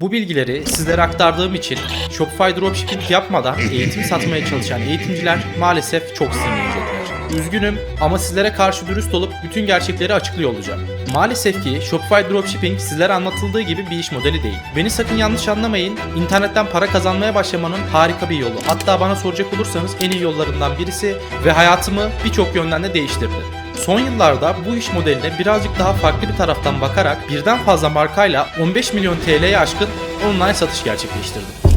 Bu bilgileri sizlere aktardığım için Shopify dropshipping yapmadan eğitim satmaya çalışan eğitimciler maalesef çok sinirlenecekler. Üzgünüm ama sizlere karşı dürüst olup bütün gerçekleri açıklıyor olacağım. Maalesef ki Shopify dropshipping sizlere anlatıldığı gibi bir iş modeli değil. Beni sakın yanlış anlamayın. İnternetten para kazanmaya başlamanın harika bir yolu. Hatta bana soracak olursanız en iyi yollarından birisi ve hayatımı birçok yönden de değiştirdi. Son yıllarda bu iş modeline birazcık daha farklı bir taraftan bakarak birden fazla markayla 15 milyon TL'ye aşkın online satış gerçekleştirdim.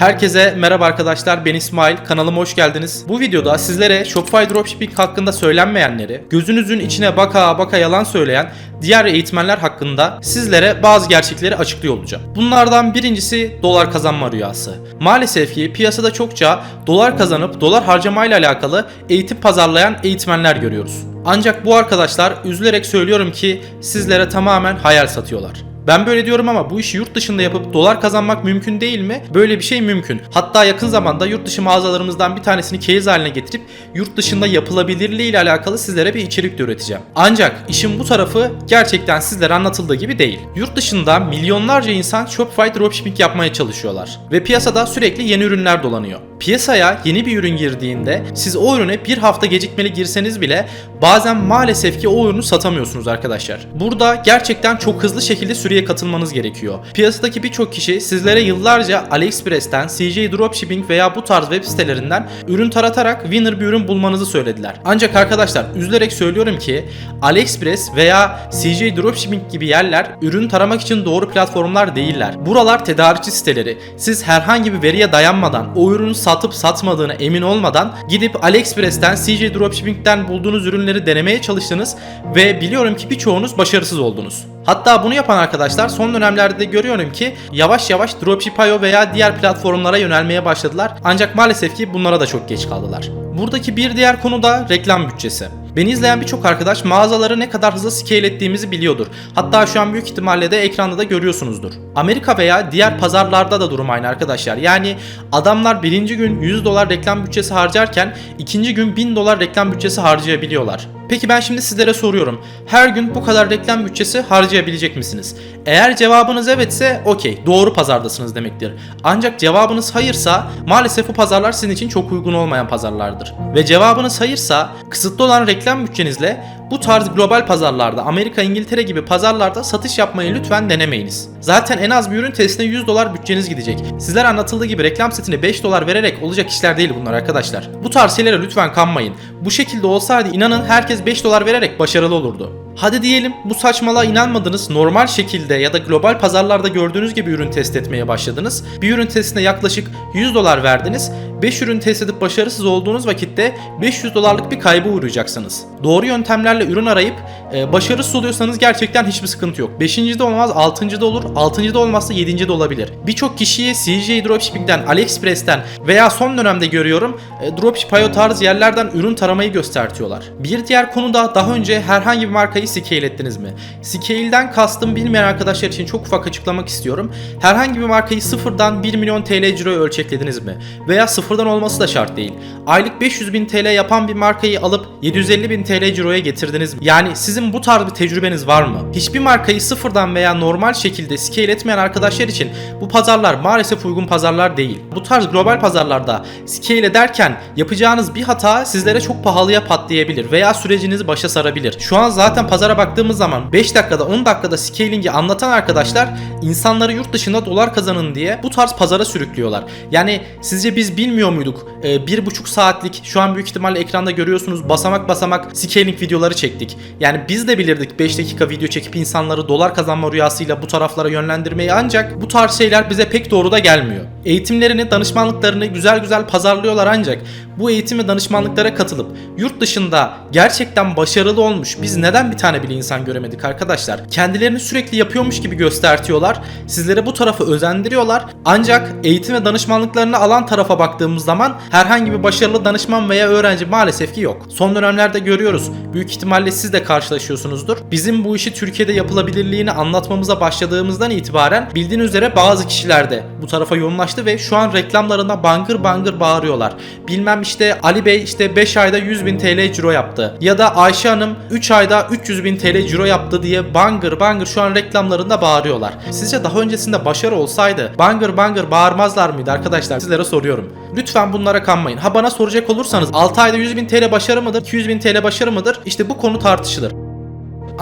Herkese merhaba arkadaşlar ben İsmail kanalıma hoş geldiniz. Bu videoda sizlere Shopify Dropshipping hakkında söylenmeyenleri, gözünüzün içine baka baka yalan söyleyen diğer eğitmenler hakkında sizlere bazı gerçekleri açıklıyor olacağım. Bunlardan birincisi dolar kazanma rüyası. Maalesef ki piyasada çokça dolar kazanıp dolar harcamayla alakalı eğitim pazarlayan eğitmenler görüyoruz. Ancak bu arkadaşlar üzülerek söylüyorum ki sizlere tamamen hayal satıyorlar. Ben böyle diyorum ama bu işi yurt dışında yapıp dolar kazanmak mümkün değil mi? Böyle bir şey mümkün. Hatta yakın zamanda yurt dışı mağazalarımızdan bir tanesini keyiz haline getirip yurt dışında yapılabilirliği ile alakalı sizlere bir içerik de üreteceğim. Ancak işin bu tarafı gerçekten sizlere anlatıldığı gibi değil. Yurt dışında milyonlarca insan Shopify dropshipping yapmaya çalışıyorlar. Ve piyasada sürekli yeni ürünler dolanıyor. Piyasaya yeni bir ürün girdiğinde siz o ürüne bir hafta gecikmeli girseniz bile bazen maalesef ki o ürünü satamıyorsunuz arkadaşlar. Burada gerçekten çok hızlı şekilde süreye katılmanız gerekiyor. Piyasadaki birçok kişi sizlere yıllarca AliExpress'ten, CJ Dropshipping veya bu tarz web sitelerinden ürün taratarak winner bir ürün bulmanızı söylediler. Ancak arkadaşlar üzülerek söylüyorum ki AliExpress veya CJ Dropshipping gibi yerler ürün taramak için doğru platformlar değiller. Buralar tedarikçi siteleri. Siz herhangi bir veriye dayanmadan, o ürünü satıp satmadığına emin olmadan gidip AliExpress'ten, CJ Dropshipping'den bulduğunuz ürünleri denemeye çalıştınız ve biliyorum ki birçoğunuz başarısız oldunuz. Hatta bunu yapan arkadaşlar son dönemlerde de görüyorum ki yavaş yavaş Dropship.io veya diğer platformlara yönelmeye başladılar. Ancak maalesef ki bunlara da çok geç kaldılar. Buradaki bir diğer konu da reklam bütçesi. Beni izleyen birçok arkadaş mağazaları ne kadar hızlı scale ettiğimizi biliyordur. Hatta şu an büyük ihtimalle de ekranda da görüyorsunuzdur. Amerika veya diğer pazarlarda da durum aynı arkadaşlar. Yani adamlar birinci gün 100 dolar reklam bütçesi harcarken ikinci gün 1000 dolar reklam bütçesi harcayabiliyorlar. Peki ben şimdi sizlere soruyorum. Her gün bu kadar reklam bütçesi harcayabilecek misiniz? Eğer cevabınız evetse okey doğru pazardasınız demektir. Ancak cevabınız hayırsa maalesef bu pazarlar sizin için çok uygun olmayan pazarlardır. Ve cevabınız hayırsa kısıtlı olan reklam bütçenizle bu tarz global pazarlarda Amerika, İngiltere gibi pazarlarda satış yapmayı lütfen denemeyiniz. Zaten en az bir ürün testine 100 dolar bütçeniz gidecek. Sizler anlatıldığı gibi reklam setine 5 dolar vererek olacak işler değil bunlar arkadaşlar. Bu tarz şeylere lütfen kanmayın. Bu şekilde olsaydı inanın herkes 5 dolar vererek başarılı olurdu. Hadi diyelim bu saçmalığa inanmadınız. Normal şekilde ya da global pazarlarda gördüğünüz gibi ürün test etmeye başladınız. Bir ürün testine yaklaşık 100 dolar verdiniz. 5 ürün test edip başarısız olduğunuz vakitte 500 dolarlık bir kaybı uğrayacaksınız. Doğru yöntemlerle ürün arayıp e, başarısız oluyorsanız gerçekten hiçbir sıkıntı yok. 5. de olmaz 6. da olur. 6. da olmazsa 7. de olabilir. Birçok kişiyi CJ Dropshipping'den, AliExpress'ten veya son dönemde görüyorum e, Dropship.io tarzı yerlerden ürün taramayı göstertiyorlar. Bir diğer konu da daha önce herhangi bir markayı scale ettiniz mi? Scale'den kastım bilmeyen arkadaşlar için çok ufak açıklamak istiyorum. Herhangi bir markayı sıfırdan 1 milyon TL ciroya ölçeklediniz mi? Veya sıfırdan olması da şart değil. Aylık 500 bin TL yapan bir markayı alıp 750 bin TL ciroya getirdiniz mi? Yani sizin bu tarz bir tecrübeniz var mı? Hiçbir markayı sıfırdan veya normal şekilde scale etmeyen arkadaşlar için bu pazarlar maalesef uygun pazarlar değil. Bu tarz global pazarlarda scale ederken yapacağınız bir hata sizlere çok pahalıya patlayabilir veya sürecinizi başa sarabilir. Şu an zaten pazara baktığımız zaman 5 dakikada 10 dakikada scaling'i anlatan arkadaşlar insanları yurt dışında dolar kazanın diye bu tarz pazara sürüklüyorlar. Yani sizce biz bilmiyor muyduk? Ee, bir buçuk saatlik şu an büyük ihtimalle ekranda görüyorsunuz basamak basamak scaling videoları çektik. Yani biz de bilirdik 5 dakika video çekip insanları dolar kazanma rüyasıyla bu taraflara yönlendirmeyi ancak bu tarz şeyler bize pek doğru da gelmiyor. Eğitimlerini, danışmanlıklarını güzel güzel pazarlıyorlar ancak bu eğitim ve danışmanlıklara katılıp yurt dışında gerçekten başarılı olmuş biz neden bir tane bile insan göremedik arkadaşlar? Kendilerini sürekli yapıyormuş gibi göstertiyorlar. Sizlere bu tarafı özendiriyorlar. Ancak eğitim ve danışmanlıklarını alan tarafa baktığımız zaman herhangi bir başarılı danışman veya öğrenci maalesef ki yok. Son dönemlerde görüyoruz. Büyük ihtimalle siz de karşılaşıyorsunuzdur. Bizim bu işi Türkiye'de yapılabilirliğini anlatmamıza başladığımızdan itibaren bildiğiniz üzere bazı kişiler de bu tarafa yoğunlaştı ve şu an reklamlarında bangır bangır bağırıyorlar. Bilmem işte Ali Bey işte 5 ayda 100 bin TL ciro yaptı. Ya da Ayşe Hanım 3 ayda 300 bin TL ciro yaptı diye bangır bangır şu an reklamlarında bağırıyorlar. Sizce daha öncesinde başarı olsaydı bangır bangır bağırmazlar mıydı arkadaşlar? Sizlere soruyorum. Lütfen bunlara kanmayın. Ha bana soracak olursanız 6 ayda 100 bin TL başarı mıdır? 200 bin TL başarı mıdır? İşte bu konu tartışılır.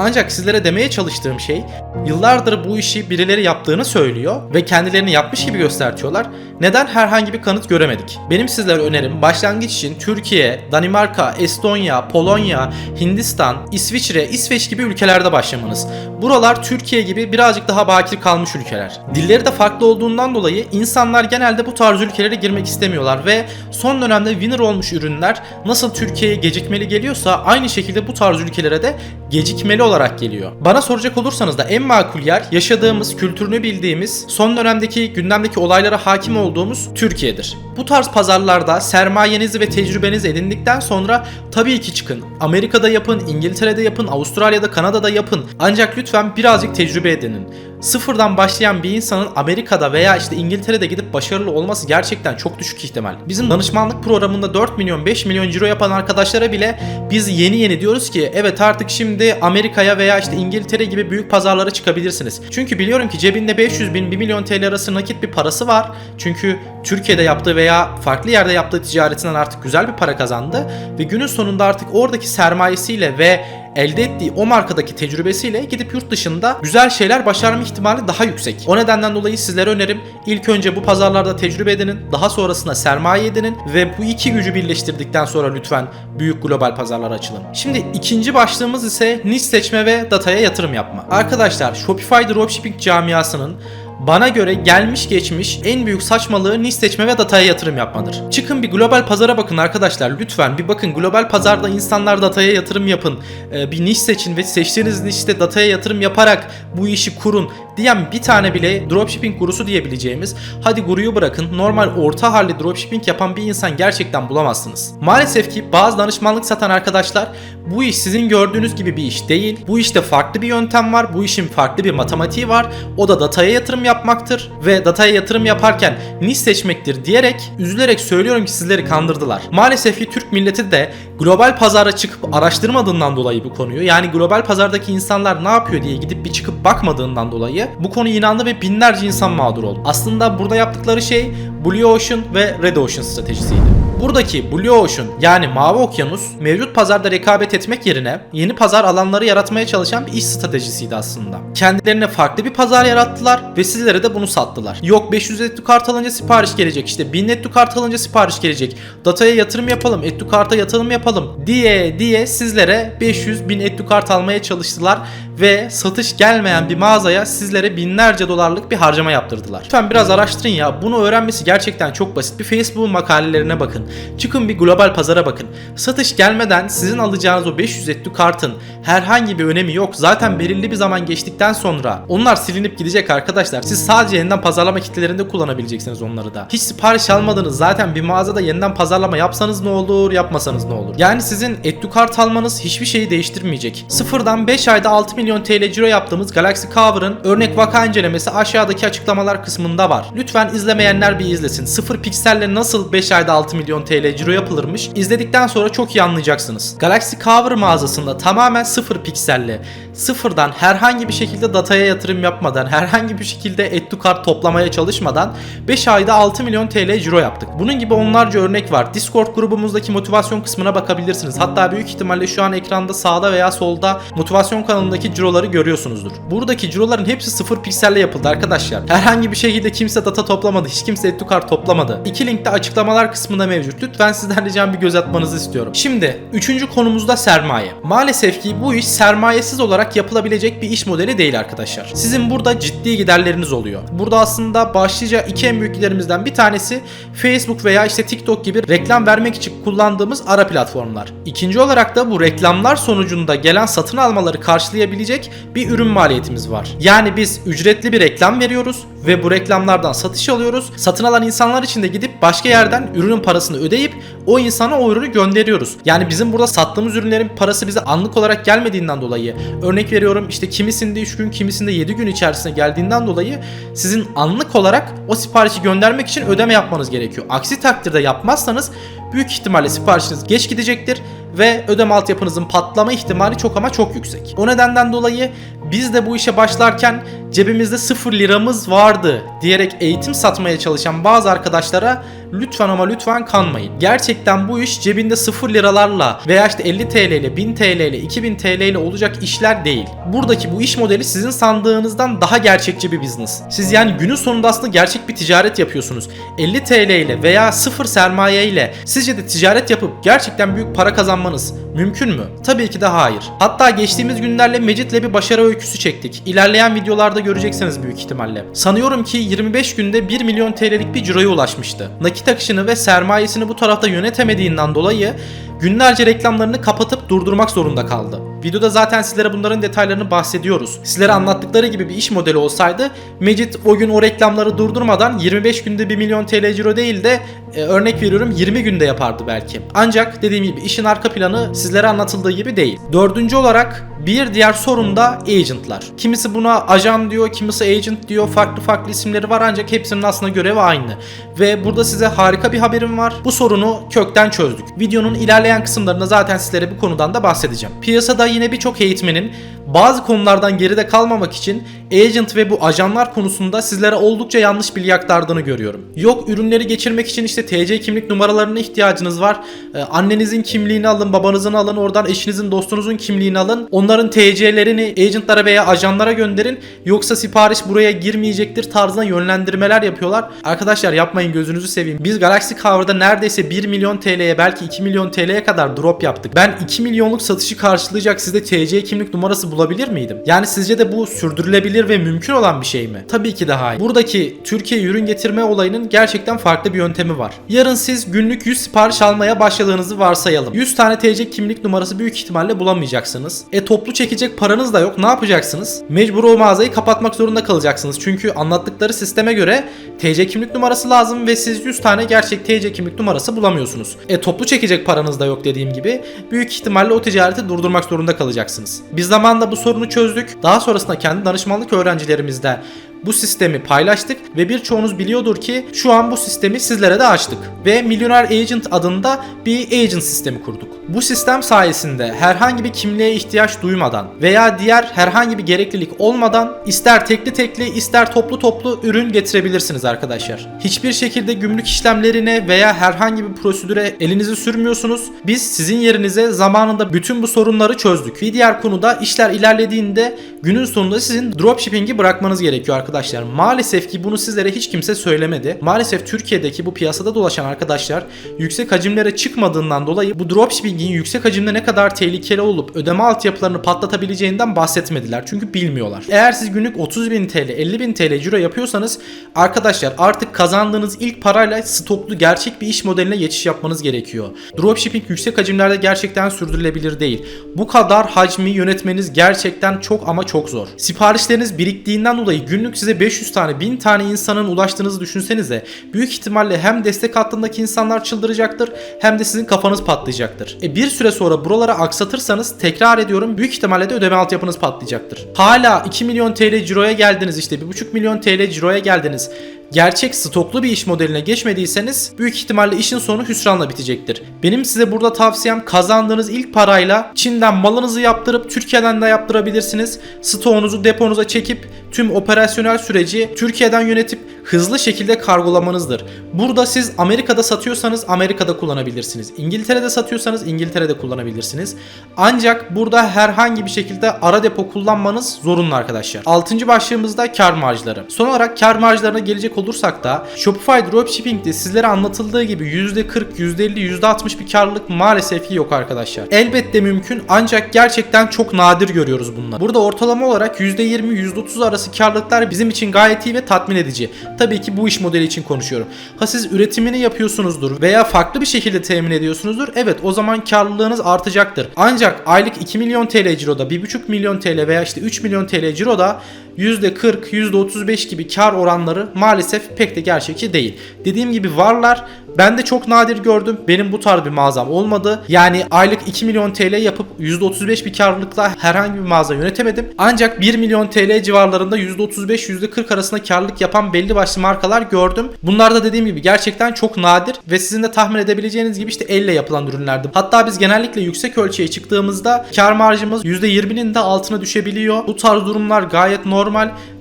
Ancak sizlere demeye çalıştığım şey yıllardır bu işi birileri yaptığını söylüyor ve kendilerini yapmış gibi göstertiyorlar. Neden herhangi bir kanıt göremedik? Benim sizlere önerim başlangıç için Türkiye, Danimarka, Estonya, Polonya, Hindistan, İsviçre, İsveç gibi ülkelerde başlamanız. Buralar Türkiye gibi birazcık daha bakir kalmış ülkeler. Dilleri de farklı olduğundan dolayı insanlar genelde bu tarz ülkelere girmek istemiyorlar ve son dönemde winner olmuş ürünler nasıl Türkiye'ye gecikmeli geliyorsa aynı şekilde bu tarz ülkelere de gecikmeli olarak geliyor. Bana soracak olursanız da en makul yer yaşadığımız, kültürünü bildiğimiz, son dönemdeki gündemdeki olaylara hakim olduğumuz Türkiye'dir. Bu tarz pazarlarda sermayenizi ve tecrübenizi edindikten sonra tabii ki çıkın. Amerika'da yapın, İngiltere'de yapın, Avustralya'da, Kanada'da yapın. Ancak lütfen birazcık tecrübe edinin. Sıfırdan başlayan bir insanın Amerika'da veya işte İngiltere'de gidip başarılı olması gerçekten çok düşük ihtimal. Bizim danışmanlık programında 4 milyon 5 milyon ciro yapan arkadaşlara bile biz yeni yeni diyoruz ki evet artık şimdi Amerika'ya veya işte İngiltere gibi büyük pazarlara çıkabilirsiniz. Çünkü biliyorum ki cebinde 500 bin 1 milyon TL arası nakit bir parası var. Çünkü Türkiye'de yaptığı veya farklı yerde yaptığı ticaretinden artık güzel bir para kazandı ve günün sonunda artık oradaki sermayesiyle ve elde ettiği o markadaki tecrübesiyle gidip yurt dışında güzel şeyler başarma ihtimali daha yüksek. O nedenden dolayı sizlere önerim ilk önce bu pazarlarda tecrübe edinin, daha sonrasında sermaye edinin ve bu iki gücü birleştirdikten sonra lütfen büyük global pazarlara açılın. Şimdi ikinci başlığımız ise niş seçme ve dataya yatırım yapma. Arkadaşlar Shopify Dropshipping camiasının bana göre gelmiş geçmiş en büyük saçmalığı niş seçme ve dataya yatırım yapmadır. Çıkın bir global pazara bakın arkadaşlar lütfen bir bakın global pazarda insanlar dataya yatırım yapın. Ee, bir niş seçin ve seçtiğiniz nişte dataya yatırım yaparak bu işi kurun diyen bir tane bile dropshipping gurusu diyebileceğimiz hadi guruyu bırakın normal orta halli dropshipping yapan bir insan gerçekten bulamazsınız. Maalesef ki bazı danışmanlık satan arkadaşlar bu iş sizin gördüğünüz gibi bir iş değil. Bu işte farklı bir yöntem var. Bu işin farklı bir matematiği var. O da dataya yatırım yapmaktır ve dataya yatırım yaparken niş seçmektir diyerek üzülerek söylüyorum ki sizleri kandırdılar. Maalesef ki Türk milleti de global pazara çıkıp araştırmadığından dolayı bu konuyu yani global pazardaki insanlar ne yapıyor diye gidip bir çıkıp bakmadığından dolayı bu konuya inandı ve binlerce insan mağdur oldu. Aslında burada yaptıkları şey Blue Ocean ve Red Ocean stratejisiydi. Buradaki Blue Ocean yani Mavi Okyanus mevcut pazarda rekabet etmek yerine yeni pazar alanları yaratmaya çalışan bir iş stratejisiydi aslında. Kendilerine farklı bir pazar yarattılar ve sizlere de bunu sattılar. Yok 500 ettu kart alınca sipariş gelecek işte 1000 ettu kart alınca sipariş gelecek. Dataya yatırım yapalım, ettu karta yatırım yapalım diye diye sizlere 500 bin ettu kart almaya çalıştılar ve satış gelmeyen bir mağazaya sizlere binlerce dolarlık bir harcama yaptırdılar. Lütfen biraz araştırın ya. Bunu öğrenmesi gerçekten çok basit. Bir Facebook makalelerine bakın. Çıkın bir global pazara bakın. Satış gelmeden sizin alacağınız o 500 ettu kartın herhangi bir önemi yok. Zaten belirli bir zaman geçtikten sonra onlar silinip gidecek arkadaşlar. Siz sadece yeniden pazarlama kitlelerinde kullanabileceksiniz onları da. Hiç sipariş almadınız. Zaten bir mağazada yeniden pazarlama yapsanız ne olur, yapmasanız ne olur. Yani sizin ettu kart almanız hiçbir şeyi değiştirmeyecek. Sıfırdan 5 ayda 6 milyon TL ciro yaptığımız Galaxy Cover'ın örnek vaka incelemesi aşağıdaki açıklamalar kısmında var. Lütfen izlemeyenler bir izlesin. Sıfır pikselle nasıl 5 ayda 6 milyon TL ciro yapılırmış izledikten sonra çok iyi anlayacaksınız. Galaxy Cover mağazasında tamamen sıfır pikselle sıfırdan herhangi bir şekilde dataya yatırım yapmadan herhangi bir şekilde ettu kart toplamaya çalışmadan 5 ayda 6 milyon TL ciro yaptık. Bunun gibi onlarca örnek var. Discord grubumuzdaki motivasyon kısmına bakabilirsiniz. Hatta büyük ihtimalle şu an ekranda sağda veya solda motivasyon kanalındaki ciroları görüyorsunuzdur. Buradaki ciroların hepsi sıfır pikselle yapıldı arkadaşlar. Herhangi bir şekilde kimse data toplamadı. Hiç kimse ettu kart toplamadı. İki link de açıklamalar kısmında mevcut. Lütfen sizden ricam bir göz atmanızı istiyorum. Şimdi üçüncü konumuzda sermaye. Maalesef ki bu iş sermayesiz olarak yapılabilecek bir iş modeli değil arkadaşlar. Sizin burada ciddi giderleriniz oluyor. Burada aslında başlıca iki en büyük giderimizden bir tanesi Facebook veya işte TikTok gibi reklam vermek için kullandığımız ara platformlar. İkinci olarak da bu reklamlar sonucunda gelen satın almaları karşılayabilecek bir ürün maliyetimiz var. Yani biz ücretli bir reklam veriyoruz ve bu reklamlardan satış alıyoruz. Satın alan insanlar için de gidip başka yerden ürünün parasını ödeyip o insana o ürünü gönderiyoruz. Yani bizim burada sattığımız ürünlerin parası bize anlık olarak gelmediğinden dolayı örnek veriyorum işte kimisinde 3 gün kimisinde 7 gün içerisinde geldiğinden dolayı sizin anlık olarak o siparişi göndermek için ödeme yapmanız gerekiyor. Aksi takdirde yapmazsanız büyük ihtimalle siparişiniz geç gidecektir ve ödeme altyapınızın patlama ihtimali çok ama çok yüksek. O nedenden dolayı biz de bu işe başlarken cebimizde 0 liramız vardı diyerek eğitim satmaya çalışan bazı arkadaşlara lütfen ama lütfen kanmayın. Gerçekten bu iş cebinde 0 liralarla veya işte 50 TL ile 1000 TL ile 2000 TL ile olacak işler değil. Buradaki bu iş modeli sizin sandığınızdan daha gerçekçi bir business. Siz yani günün sonunda aslında gerçek bir ticaret yapıyorsunuz. 50 TL ile veya 0 sermaye ile sizce de ticaret yapıp gerçekten büyük para kazanmanız mümkün mü? Tabii ki de hayır. Hatta geçtiğimiz günlerle Mecit'le bir başarı öyküsü çektik. İlerleyen videolarda göreceksiniz büyük ihtimalle. Sanıyorum ki 25 günde 1 milyon TL'lik bir ciroya ulaşmıştı. Nakit akışını ve sermayesini bu tarafta yönetemediğinden dolayı günlerce reklamlarını kapatıp durdurmak zorunda kaldı. Videoda zaten sizlere bunların detaylarını bahsediyoruz. Sizlere anlattıkları gibi bir iş modeli olsaydı Mecit o gün o reklamları durdurmadan 25 günde 1 milyon TL ciro değil de e, örnek veriyorum 20 günde yapardı belki. Ancak dediğim gibi işin arka planı sizlere anlatıldığı gibi değil. Dördüncü olarak bir diğer sorun da agentlar. Kimisi buna ajan diyor, kimisi agent diyor. Farklı farklı isimleri var ancak hepsinin aslında görevi aynı. Ve burada size harika bir haberim var. Bu sorunu kökten çözdük. Videonun ilerleyen kısımlarında zaten sizlere bu konudan da bahsedeceğim. Piyasada yine birçok eğitmenin bazı konulardan geride kalmamak için agent ve bu ajanlar konusunda sizlere oldukça yanlış bilgi aktardığını görüyorum. Yok ürünleri geçirmek için işte TC kimlik numaralarına ihtiyacınız var. Ee, annenizin kimliğini alın, babanızın alın, oradan eşinizin, dostunuzun kimliğini alın. Onların TC'lerini agentlara veya ajanlara gönderin. Yoksa sipariş buraya girmeyecektir tarzına yönlendirmeler yapıyorlar. Arkadaşlar yapmayın gözünüzü seveyim. Biz Galaxy Cover'da neredeyse 1 milyon TL'ye belki 2 milyon TL'ye kadar drop yaptık. Ben 2 milyonluk satışı karşılayacak sizde TC kimlik numarası bulabilir miydim? Yani sizce de bu sürdürülebilir ve mümkün olan bir şey mi? Tabii ki de hayır. Buradaki Türkiye ürün getirme olayının gerçekten farklı bir yöntemi var. Yarın siz günlük 100 sipariş almaya başladığınızı varsayalım. 100 tane TC kimlik numarası büyük ihtimalle bulamayacaksınız. E toplu çekecek paranız da yok. Ne yapacaksınız? Mecbur o mağazayı kapatmak zorunda kalacaksınız. Çünkü anlattıkları sisteme göre TC kimlik numarası lazım ve siz 100 tane gerçek TC kimlik numarası bulamıyorsunuz. E toplu çekecek paranız da yok dediğim gibi. Büyük ihtimalle o ticareti durdurmak zorunda kalacaksınız. Biz zamanında bu sorunu çözdük. Daha sonrasında kendi danışmanlık öğrencilerimizde bu sistemi paylaştık ve birçoğunuz biliyordur ki şu an bu sistemi sizlere de açtık. Ve Milyoner Agent adında bir agent sistemi kurduk. Bu sistem sayesinde herhangi bir kimliğe ihtiyaç duymadan veya diğer herhangi bir gereklilik olmadan ister tekli tekli ister toplu toplu ürün getirebilirsiniz arkadaşlar. Hiçbir şekilde gümrük işlemlerine veya herhangi bir prosedüre elinizi sürmüyorsunuz. Biz sizin yerinize zamanında bütün bu sorunları çözdük. Bir diğer konuda işler ilerlediğinde günün sonunda sizin dropshipping'i bırakmanız gerekiyor arkadaşlar. Maalesef ki bunu sizlere hiç kimse söylemedi. Maalesef Türkiye'deki bu piyasada dolaşan arkadaşlar yüksek hacimlere çıkmadığından dolayı bu dropshipping'in yüksek hacimde ne kadar tehlikeli olup ödeme altyapılarını patlatabileceğinden bahsetmediler. Çünkü bilmiyorlar. Eğer siz günlük 30.000 TL, 50.000 TL ciro yapıyorsanız arkadaşlar artık kazandığınız ilk parayla stoklu gerçek bir iş modeline geçiş yapmanız gerekiyor. Dropshipping yüksek hacimlerde gerçekten sürdürülebilir değil. Bu kadar hacmi yönetmeniz gerçekten çok ama çok zor. Siparişleriniz biriktiğinden dolayı günlük size 500 tane 1000 tane insanın ulaştığınızı düşünsenize büyük ihtimalle hem destek hattındaki insanlar çıldıracaktır hem de sizin kafanız patlayacaktır. E bir süre sonra buralara aksatırsanız tekrar ediyorum büyük ihtimalle de ödeme altyapınız patlayacaktır. Hala 2 milyon TL ciroya geldiniz işte 1,5 milyon TL ciroya geldiniz gerçek stoklu bir iş modeline geçmediyseniz büyük ihtimalle işin sonu hüsranla bitecektir. Benim size burada tavsiyem kazandığınız ilk parayla Çin'den malınızı yaptırıp Türkiye'den de yaptırabilirsiniz. Stoğunuzu deponuza çekip tüm operasyonel süreci Türkiye'den yönetip hızlı şekilde kargolamanızdır. Burada siz Amerika'da satıyorsanız Amerika'da kullanabilirsiniz. İngiltere'de satıyorsanız İngiltere'de kullanabilirsiniz. Ancak burada herhangi bir şekilde ara depo kullanmanız zorunlu arkadaşlar. 6. başlığımızda kar marjları. Son olarak kar marjlarına gelecek olursak da Shopify Dropshipping'de sizlere anlatıldığı gibi %40, %50, %60 bir karlılık maalesef ki yok arkadaşlar. Elbette mümkün ancak gerçekten çok nadir görüyoruz bunları. Burada ortalama olarak %20, %30 arası karlılıklar bizim için gayet iyi ve tatmin edici. Tabii ki bu iş modeli için konuşuyorum. Ha siz üretimini yapıyorsunuzdur veya farklı bir şekilde temin ediyorsunuzdur. Evet o zaman karlılığınız artacaktır. Ancak aylık 2 milyon TL ciroda, 1,5 milyon TL veya işte 3 milyon TL ciroda %40, %35 gibi kar oranları maalesef pek de gerçekçi değil. Dediğim gibi varlar. Ben de çok nadir gördüm. Benim bu tarz bir mağazam olmadı. Yani aylık 2 milyon TL yapıp %35 bir karlılıkla herhangi bir mağaza yönetemedim. Ancak 1 milyon TL civarlarında %35 %40 arasında karlılık yapan belli başlı markalar gördüm. Bunlar da dediğim gibi gerçekten çok nadir ve sizin de tahmin edebileceğiniz gibi işte elle yapılan ürünlerdi. Hatta biz genellikle yüksek ölçüye çıktığımızda kar marjımız %20'nin de altına düşebiliyor. Bu tarz durumlar gayet normal.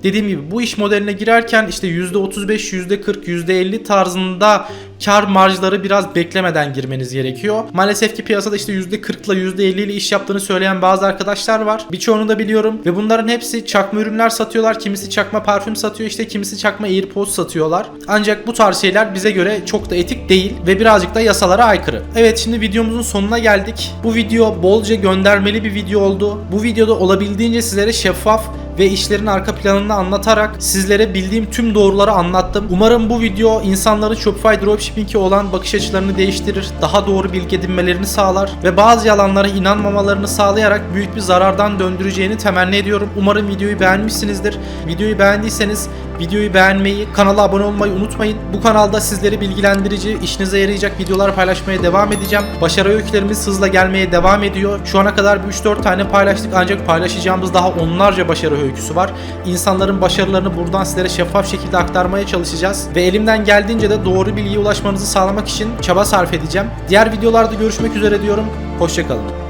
Dediğim gibi bu iş modeline girerken işte %35, %40, %50 tarzında kar marjları biraz beklemeden girmeniz gerekiyor. Maalesef ki piyasada işte %40 ile %50 ile iş yaptığını söyleyen bazı arkadaşlar var. Birçoğunu da biliyorum ve bunların hepsi çakma ürünler satıyorlar. Kimisi çakma parfüm satıyor işte kimisi çakma AirPods satıyorlar. Ancak bu tarz şeyler bize göre çok da etik değil ve birazcık da yasalara aykırı. Evet şimdi videomuzun sonuna geldik. Bu video bolca göndermeli bir video oldu. Bu videoda olabildiğince sizlere şeffaf ve işlerin arka planını anlatarak sizlere bildiğim tüm doğruları anlattım. Umarım bu video insanların Shopify Dropshipping'e olan bakış açılarını değiştirir, daha doğru bilgi edinmelerini sağlar ve bazı yalanlara inanmamalarını sağlayarak büyük bir zarardan döndüreceğini temenni ediyorum. Umarım videoyu beğenmişsinizdir. Videoyu beğendiyseniz videoyu beğenmeyi, kanala abone olmayı unutmayın. Bu kanalda sizleri bilgilendirici, işinize yarayacak videolar paylaşmaya devam edeceğim. Başarı öykülerimiz hızla gelmeye devam ediyor. Şu ana kadar bir 3-4 tane paylaştık ancak paylaşacağımız daha onlarca başarı öyküsü var. İnsanların başarılarını buradan sizlere şeffaf şekilde aktarmaya çalışacağız. Ve elimden geldiğince de doğru bilgiye ulaşmanızı sağlamak için çaba sarf edeceğim. Diğer videolarda görüşmek üzere diyorum. Hoşçakalın.